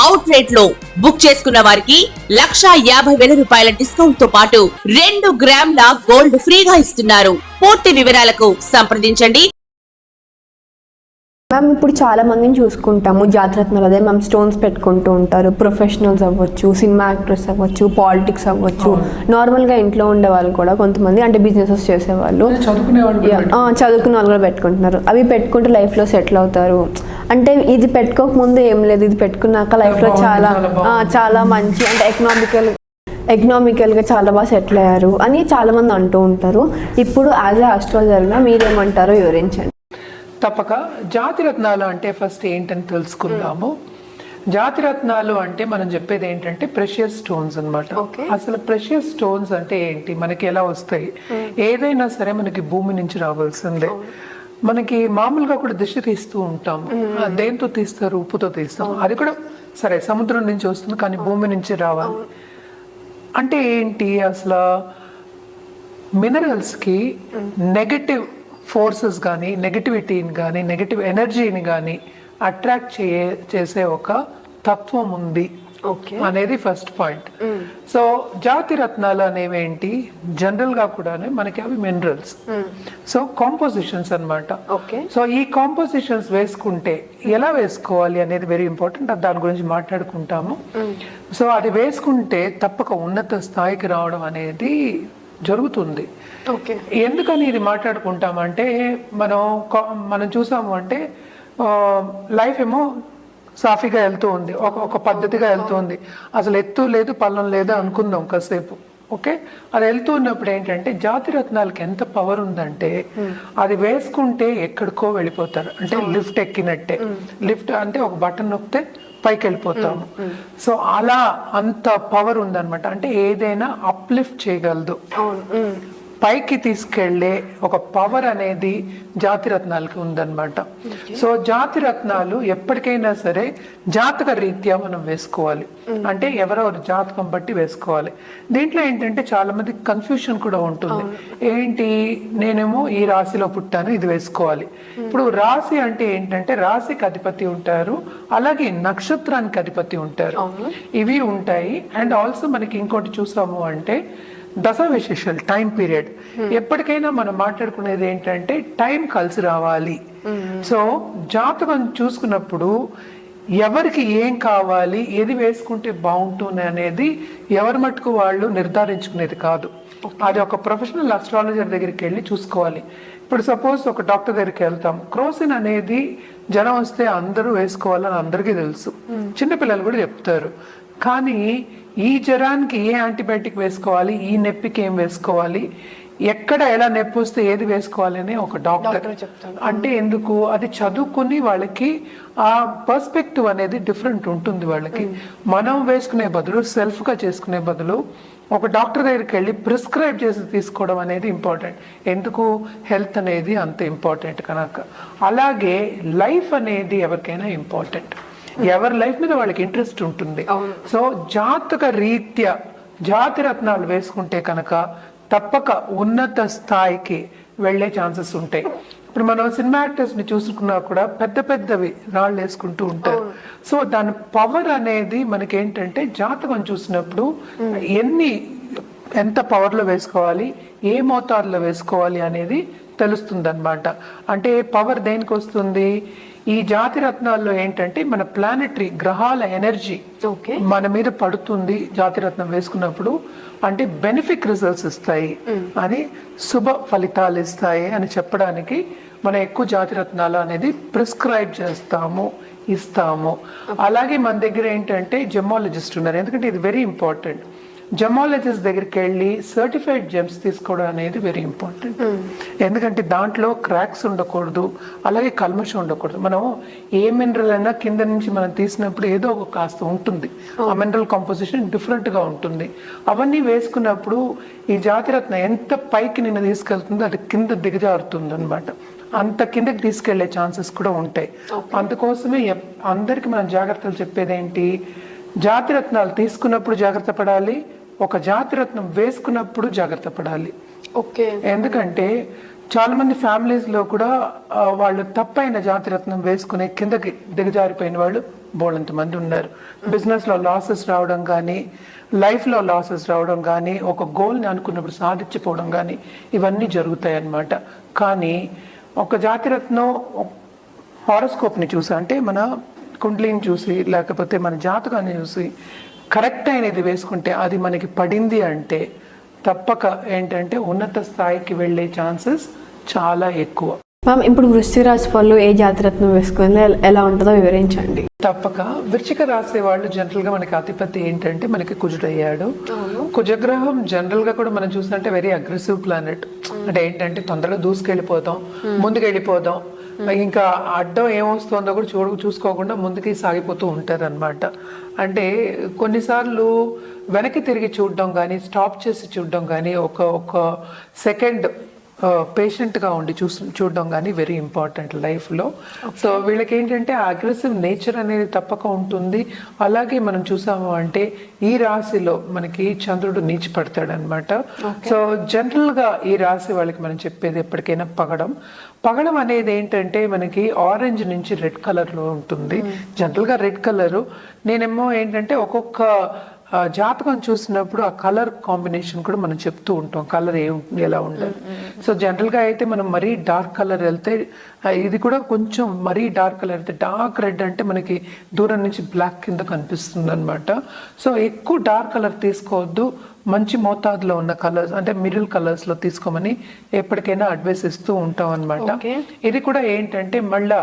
Out రేట్లో book చేసుకున్న వారికి లక్షా యాభై వేల రూపాయల డిస్కౌంట్తో పాటు రెండు గ్రాముల గోల్డ్ ఫ్రీగా ఇస్తున్నారు. పూర్తి వివరాలకు సంప్రదించండి. మ్యామ్ ఇప్పుడు చాలా మందిని చూసుకుంటాము. జాతరత్నాలు అదే మ్యామ్ స్టోన్స్ పెట్టుకుంటూ ఉంటారు. ప్రొఫెషనల్స్ అవ్వచ్చు సినిమా యాక్టర్స్ అవ్వచ్చు పాలిటిక్స్ అవ్వచ్చు. నార్మల్గా ఇంట్లో ఉండే వాళ్ళు కూడా కొంతమంది అంటే బిజినెసెస్ చేసేవాళ్ళు. చదువుకునే వాళ్ళు కూడా Yeah, ఆ, చదువుకున్న వాళ్ళు కూడా పెట్టుకుంటున్నారు. అవి పెట్టుకుంటే లైఫ్లో సెటిల్ అవుతారు. అంటే ఇది పెట్టుకోక ముందు ఏం లేదు ఇది పెట్టుకున్నాక లైఫ్లో చాలా చాలా మంచి అంటే ఎకనామికల్ ఎకనామికల్గా చాలా బాగా సెటిల్ అయ్యారు అని చాలా మంది అంటూ ఉంటారు. ఇప్పుడు యాజ్ ఏ ఆస్ట్రాలజర్గా మీరేమంటారో వివరించండి. తప్పక. జాతి రత్నాలు అంటే ఫస్ట్ ఏంటని తెలుసుకుందాము. జాతి రత్నాలు అంటే మనం చెప్పేది ఏంటంటే ప్రెషియస్ స్టోన్స్ Okay. అసలు ప్రెషియస్ స్టోన్స్ అంటే ఏంటి? మనకి ఎలా వస్తాయి? ఏదైనా సరే మనకి భూమి నుంచి రావాల్సిందే. మనకి మామూలుగా కూడా దిశ తీస్తూ ఉంటాం దేంతో తీస్తారు? ఉప్పుతో తీస్తాం అది కూడా సరే సముద్రం నుంచి వస్తుంది కానీ భూమి నుంచి రావాలి. అంటే ఏంటి? అసలు మినరల్స్కి నెగటివ్ ఫోర్సెస్ కానీ నెగటివిటీని కానీ నెగటివ్ ఎనర్జీని కానీ అట్రాక్ట్ చేసే ఒక తత్వం ఉంది. అనేది ఫస్ట్ పాయింట్ సో జాతి రత్నాలు అనేవి ఏంటి జనరల్గా కూడా మనకి అవి మినరల్స్ సో కాంపోజిషన్స్ అన్నమాట. ఓకే సో ఈ కాంపోజిషన్స్ వేసుకుంటే ఎలా వేసుకోవాలి అనేది వెరీ ఇంపార్టెంట్ దాని గురించి మాట్లాడుకుంటాము. సో అది వేసుకుంటే తప్పక ఉన్నత స్థాయికి రావడం అనేది జరుగుతుంది. ఓకే ఎందుకని ఇది మాట్లాడుకుంటామంటే మనం మనం చూసాము అంటే లైఫ్ ఏమో సాఫీగా వెళ్తూ ఉంది. ఒక ఒక పద్ధతిగా వెళ్తూ ఉంది. అసలు ఎత్తు లేదు పల్లం లేదు అనుకుందాం కాసేపు. ఓకే? అది వెళ్తూ ఉన్నప్పుడు ఏంటంటే జాతి రత్నాలకి ఎంత పవర్ ఉందంటే అది వేసుకుంటే ఎక్కడికో వెళ్ళిపోతారు. అంటే లిఫ్ట్ ఎక్కినట్టే. లిఫ్ట్ అంటే ఒక బటన్ నొక్కితే పైకి వెళ్ళిపోతాము. సో అలా అంత పవర్ ఉందన్నమాట. అంటే ఏదైనా అప్లిఫ్ట్ చేయగలదు. పైకి తీసుకెళ్ళే ఒక పవర్ అనేది జాతి రత్నాలకి ఉందన్నమాట. సో జాతి రత్నాలు ఎప్పటికైనా సరే జాతక రీత్యా మనం వేసుకోవాలి. అంటే ఎవరెవరు జాతకం బట్టి వేసుకోవాలి. దీంట్లో ఏంటంటే చాలా మంది కన్ఫ్యూషన్ కూడా ఉంటుంది. ఏంటి? నేనేమో ఈ రాశిలో పుట్టాను ఇది వేసుకోవాలి. ఇప్పుడు రాశి అంటే ఏంటంటే రాశికి అధిపతి ఉంటారు అలాగే నక్షత్రానికి అధిపతి ఉంటారు. ఇవి ఉంటాయి. అండ్ ఆల్సో మనకి ఇంకోటి చూసాము అంటే దశ విశేషాలు టైం పీరియడ్ ఎప్పటికైనా మనం మాట్లాడుకునేది ఏంటంటే టైం కలిసి రావాలి. సో జాతకం చూసుకున్నప్పుడు ఎవరికి ఏం కావాలి ఏది వేసుకుంటే బాగుంటుంది అనేది ఎవరి మటుకు వాళ్ళు నిర్ధారించుకునేది కాదు. అది ఒక ప్రొఫెషనల్ అస్ట్రాలజర్ దగ్గరికి వెళ్ళి చూసుకోవాలి. ఇప్పుడు సపోజ్ ఒక డాక్టర్ దగ్గరికి వెళ్తాం. క్రోసిన్ అనేది జ్వరం వస్తే అందరూ వేసుకోవాలని అందరికీ తెలుసు. చిన్నపిల్లలు కూడా చెప్తారు. కానీ ఈ జ్వరానికి ఏ యాంటీబయాటిక్ వేసుకోవాలి? ఈ నొప్పికి ఏం వేసుకోవాలి? ఎక్కడ ఎలా నొప్పి వస్తే ఏది వేసుకోవాలి అని ఒక డాక్టర్ అంటే ఎందుకు? అది చదువుకుని వాళ్ళకి ఆ పర్స్పెక్టివ్ అనేది డిఫరెంట్ ఉంటుంది వాళ్ళకి. మనం వేసుకునే బదులు సెల్ఫ్గా చేసుకునే బదులు ఒక డాక్టర్ దగ్గరికి వెళ్ళి ప్రిస్క్రైబ్ చేసి తీసుకోవడం అనేది ఇంపార్టెంట్. ఎందుకు? హెల్త్ అనేది అంత ఇంపార్టెంట్ కనుక. అలాగే లైఫ్ అనేది ఎవరికైనా ఇంపార్టెంట్. ఎవరి లైఫ్ మీద వాళ్ళకి ఇంట్రెస్ట్ ఉంటుంది. సో జాతక రీత్యా జాతి రత్నాలు వేసుకుంటే కనుక తప్పక ఉన్నత స్థాయికి వెళ్ళే ఛాన్సెస్ ఉంటాయి. ఇప్పుడు మనం సినిమా యాక్టర్స్ని చూసుకున్నా కూడా పెద్ద పెద్దవి రాళ్ళు వేసుకుంటూ ఉంటారు. సో దాని పవర్ అనేది మనకి ఏంటంటే జాతకం చూసినప్పుడు ఎన్ని ఎంత పవర్లో వేసుకోవాలి ఏ మోతాదులో వేసుకోవాలి అనేది తెలుస్తుంది అనమాట అంటే పవర్ దేనికి వస్తుంది? ఈ జాతి రత్నాల్లో ఏంటంటే మన ప్లానెటరీ గ్రహాల ఎనర్జీ మన మీద పడుతుంది జాతి రత్నం వేసుకున్నప్పుడు. అంటే బెనిఫిక్ రిజల్ట్స్ ఇస్తాయి. అని శుభ ఫలితాలు ఇస్తాయి అని చెప్పడానికి మనం ఎక్కువ జాతి రత్నాలు అనేది ప్రిస్క్రైబ్ చేస్తాము ఇస్తాము. అలాగే మన దగ్గర ఏంటంటే జెమాలజిస్ట్ ఉన్నారు. ఎందుకంటే ఇది వెరీ ఇంపార్టెంట్ జమాలజిస్ట్ దగ్గరికి వెళ్ళి సర్టిఫైడ్ జెమ్స్ తీసుకోవడం అనేది వెరీ ఇంపార్టెంట్ ఎందుకంటే దాంట్లో క్రాక్స్ ఉండకూడదు అలాగే కల్మషం ఉండకూడదు. మనం ఏ మినరల్ అయినా కింద నుంచి మనం తీసినప్పుడు ఏదో ఒక కాస్త ఉంటుంది. ఆ మినరల్ కాంపోజిషన్ డిఫరెంట్గా ఉంటుంది. అవన్నీ వేసుకున్నప్పుడు ఈ జాతిరత్న ఎంత పైకి నిన్ను తీసుకెళ్తుందో అది కింద దిగజారుతుంది అనమాట అంత కిందకి తీసుకెళ్ళే ఛాన్సెస్ కూడా ఉంటాయి. అందుకోసమే అందరికి మనం జాగ్రత్తలు చెప్పేది ఏంటి జాతిరత్నాలు తీసుకున్నప్పుడు జాగ్రత్త పడాలి ఒక జాతిరత్నం వేసుకున్నప్పుడు జాగ్రత్త పడాలి. ఓకే. ఎందుకంటే చాలా మంది ఫ్యామిలీస్లో కూడా వాళ్ళు తప్పైన జాతిరత్నం వేసుకునే కిందకి దిగజారిపోయిన వాళ్ళు బోళంత మంది ఉన్నారు. బిజినెస్లో లాసెస్ రావడం కానీ లైఫ్లో లాసెస్ రావడం కానీ ఒక గోల్ని అనుకున్నప్పుడు సాధించిపోవడం కానీ ఇవన్నీ జరుగుతాయి అన్నమాట కానీ ఒక జాతిరత్నం హారోస్కోప్ని చూసి అంటే మన కుండ్లీని చూసి లేకపోతే మన జాతకాన్ని చూసి కరెక్ట్ అయినది వేసుకుంటే అది మనకి పడింది అంటే తప్పక ఏంటంటే ఉన్నత స్థాయికి వెళ్ళే ఛాన్సెస్ చాలా ఎక్కువ. మ్యామ్ ఇప్పుడు వృశ్చిక రాశి వాళ్ళు ఏ జాతిరత్నం వేసుకుని ఎలా ఉంటుందో వివరించండి. తప్పక. వృచ్చిక రాసే వాళ్ళు జనరల్గా మనకి అధిపతి ఏంటంటే మనకి కుజుడయ్యాడు. కుజగ్రహం జనరల్గా కూడా మనం చూసినట్టే వెరీ అగ్రెసివ్ ప్లానెట్ అంటే ఏంటంటే తొందరగా దూసుకెళ్ళిపోతాం ముందుకు వెళ్ళిపోదాం ఇంకా అడ్డం ఏమొస్తుందో కూడా చూడ చూసుకోకుండా ముందుకి సాగిపోతూ ఉంటారు అనమాట అంటే కొన్నిసార్లు వెనక్కి తిరిగి చూడడం కానీ స్టాప్ చేసి చూడడం కానీ ఒక ఒక సెకండ్ పేషెంట్గా ఉండి చూ చూడడం కానీ వెరీ ఇంపార్టెంట్ లైఫ్లో సో వీళ్ళకి ఏంటంటే అగ్రెసివ్ నేచర్ అనేది తప్పక ఉంటుంది. అలాగే మనం చూసాము అంటే ఈ రాశిలో మనకి చంద్రుడు నీచి పడతాడు అనమాట సో జనరల్గా ఈ రాశి వాళ్ళకి మనం చెప్పేది ఎప్పటికైనా పగడం. పగడం అనేది ఏంటంటే మనకి ఆరెంజ్ నుంచి రెడ్ కలర్లో ఉంటుంది. జనరల్గా రెడ్ కలర్ నేనేమో ఏంటంటే ఒక్కొక్క జాతకం చూసినప్పుడు ఆ కలర్ కాంబినేషన్ కూడా మనం చెప్తూ ఉంటాం. కలర్ ఏ ఎలా ఉండాలి సో జనరల్గా అయితే మనం మరీ డార్క్ కలర్ వెళ్తే ఇది కూడా కొంచెం మరీ డార్క్ కలర్ అయితే డార్క్ రెడ్ అంటే మనకి దూరం నుంచి బ్లాక్ కింద కనిపిస్తుంది అనమాట సో ఎక్కువ డార్క్ కలర్ తీసుకోవద్దు. మంచి మోతాదులో ఉన్న కలర్స్ అంటే మిడిల్ కలర్స్లో తీసుకోమని ఎప్పటికైనా అడ్వైస్ ఇస్తూ ఉంటాం అనమాట. ఇది కూడా ఏంటంటే మళ్ళా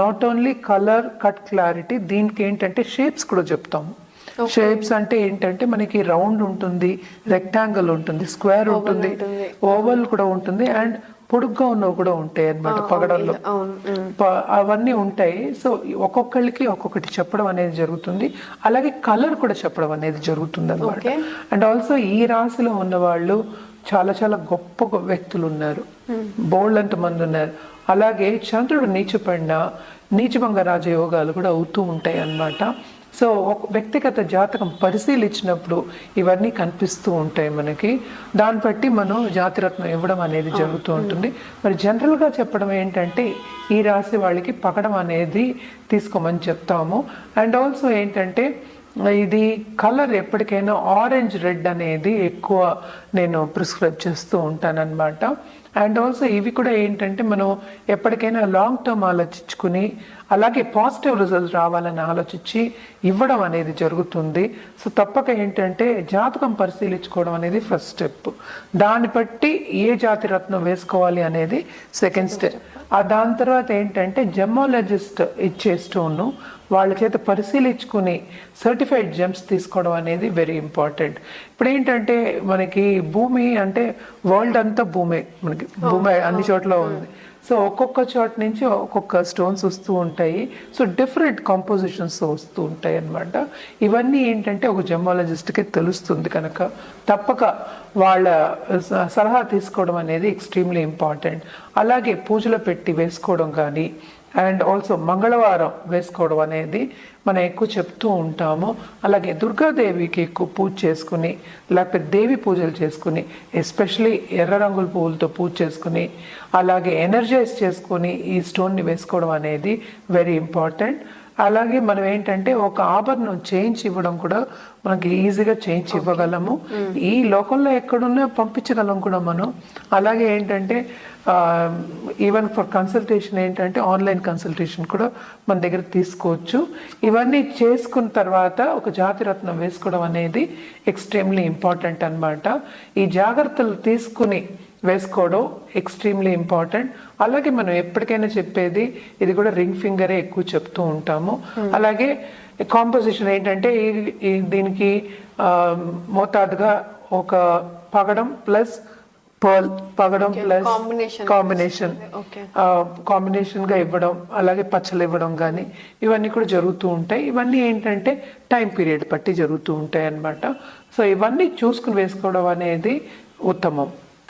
not only colour cut clarity దీనికి ఏంటంటే షేప్స్ కూడా చెప్తాము. షేప్స్ అంటే ఏంటంటే మనకి రౌండ్ ఉంటుంది రెక్టాంగిల్ ఉంటుంది స్క్వేర్ ఉంటుంది ఓవల్ కూడా ఉంటుంది అండ్ పొడుగ్గా ఉన్నవి కూడా ఉంటాయి అన్నమాట పగడంలో అవన్నీ ఉంటాయి. సో ఒక్కొక్కళ్ళకి ఒక్కొక్కటి చెప్పడం అనేది జరుగుతుంది. అలాగే కలర్ కూడా చెప్పడం అనేది జరుగుతుంది అనమాట. అండ్ ఆల్సో ఈ రాశిలో ఉన్న వాళ్ళు చాలా చాలా గొప్ప వ్యక్తులు ఉన్నారు. బోల్డ్ అంత మంది ఉన్నారు. అలాగే చంద్రుడు నీచపడిన నీచభంగ రాజయోగాలు కూడా అవుతూ ఉంటాయి అన్నమాట. సో ఒక వ్యక్తిగత జాతకం పరిశీలించినప్పుడు ఇవన్నీ కనిపిస్తూ ఉంటాయి మనకి. దాన్ని బట్టి మనం జాతిరత్నం ఇవ్వడం అనేది జరుగుతూ ఉంటుంది. మరి జనరల్గా చెప్పడం ఏంటంటే ఈ రాశి వాళ్ళకి పకడం అనేది తీసుకోమని చెప్తాము. అండ్ ఆల్సో ఏంటంటే ఇది కలర్ ఎప్పటికైనా ఆరెంజ్ రెడ్ అనేది ఎక్కువ నేను ప్రిస్క్రైబ్ చేస్తూ ఉంటానన్నమాట. అండ్ ఆల్సో ఇవి కూడా ఏంటంటే మనం ఎప్పటికైనా లాంగ్ టర్మ్ ఆలోచించుకుని అలాగే పాజిటివ్ రిజల్ట్స్ రావాలని ఆలోచించి ఇవ్వడం అనేది జరుగుతుంది. సో తప్పక ఏంటంటే జాతకం పరిశీలించుకోవడం అనేది ఫస్ట్ స్టెప్ దాన్ని బట్టి ఏ జాతి రత్నం వేసుకోవాలి అనేది సెకండ్ స్టెప్ ఆ దాని తర్వాత ఏంటంటే జెమాలజిస్ట్ ఇచ్చే స్టోన్ను వాళ్ళ చేత పరిశీలించుకుని సర్టిఫైడ్ జెమ్స్ తీసుకోవడం అనేది వెరీ ఇంపార్టెంట్ ఇప్పుడు ఏంటంటే మనకి భూమి అంటే వరల్డ్ అంతా భూమే. మనకి భూమి అన్ని చోట్ల ఉంది. సో ఒక్కొక్క చోట నుంచి ఒక్కొక్క స్టోన్స్ వస్తూ ఉంటాయి. సో డిఫరెంట్ కాంపోజిషన్స్ వస్తూ ఉంటాయి అన్నమాట ఇవన్నీ ఏంటంటే ఒక జెమాలజిస్ట్కి తెలుస్తుంది కనుక. తప్పక వాళ్ళ సలహా తీసుకోవడం అనేది ఎక్స్ట్రీమ్లీ ఇంపార్టెంట్ అలాగే పూజలో పెట్టి వేసుకోవడం కానీ అండ్ ఆల్సో మంగళవారం వేసుకోవడం అనేది మనం ఎక్కువ చెప్తూ ఉంటాము. అలాగే దుర్గాదేవికి ఎక్కువ పూజ చేసుకుని లేకపోతే దేవి పూజలు చేసుకుని ఎస్పెషలీ ఎర్ర రంగుల పువ్వులతో పూజ చేసుకుని అలాగే ఎనర్జైజ్ చేసుకొని ఈ స్టోన్ని వేసుకోవడం అనేది వెరీ ఇంపార్టెంట్. అలాగే మనం ఏంటంటే ఒక ఆభరణం చేయించి ఇవ్వడం కూడా మనకి ఈజీగా చేయించి ఇవ్వగలము. ఈ లోకంలో ఎక్కడున్నా పంపించగలం కూడా మనం. అలాగే ఏంటంటే ఈవెన్ ఫర్ కన్సల్టేషన్ ఏంటంటే ఆన్లైన్ కన్సల్టేషన్ కూడా మన దగ్గర తీసుకోవచ్చు. ఇవన్నీ చేసుకున్న తర్వాత ఒక జాతి రత్నం వేసుకోవడం అనేది ఎక్స్ట్రీమ్లీ ఇంపార్టెంట్ అన్నమాట. ఈ జాగ్రత్తలు తీసుకుని వేసుకోవడం ఎక్స్ట్రీమ్లీ ఇంపార్టెంట్. అలాగే మనం ఎప్పటికైనా చెప్పేది ఇది కూడా రింగ్ ఫింగరే ఎక్కువ చెప్తూ ఉంటాము. అలాగే కాంపోజిషన్ ఏంటంటే దీనికి మోతాదుగా ఒక పగడం ప్లస్ పర్ల్ పగడం ప్లస్. కాంబినేషన్. కాంబినేషన్గా ఇవ్వడం అలాగే పచ్చలు ఇవ్వడం కానీ ఇవన్నీ కూడా జరుగుతూ ఉంటాయి. ఇవన్నీ ఏంటంటే టైం పీరియడ్ బట్టి జరుగుతూ ఉంటాయి అన్నమాట సో ఇవన్నీ చూసుకుని వేసుకోవడం అనేది ఉత్తమం.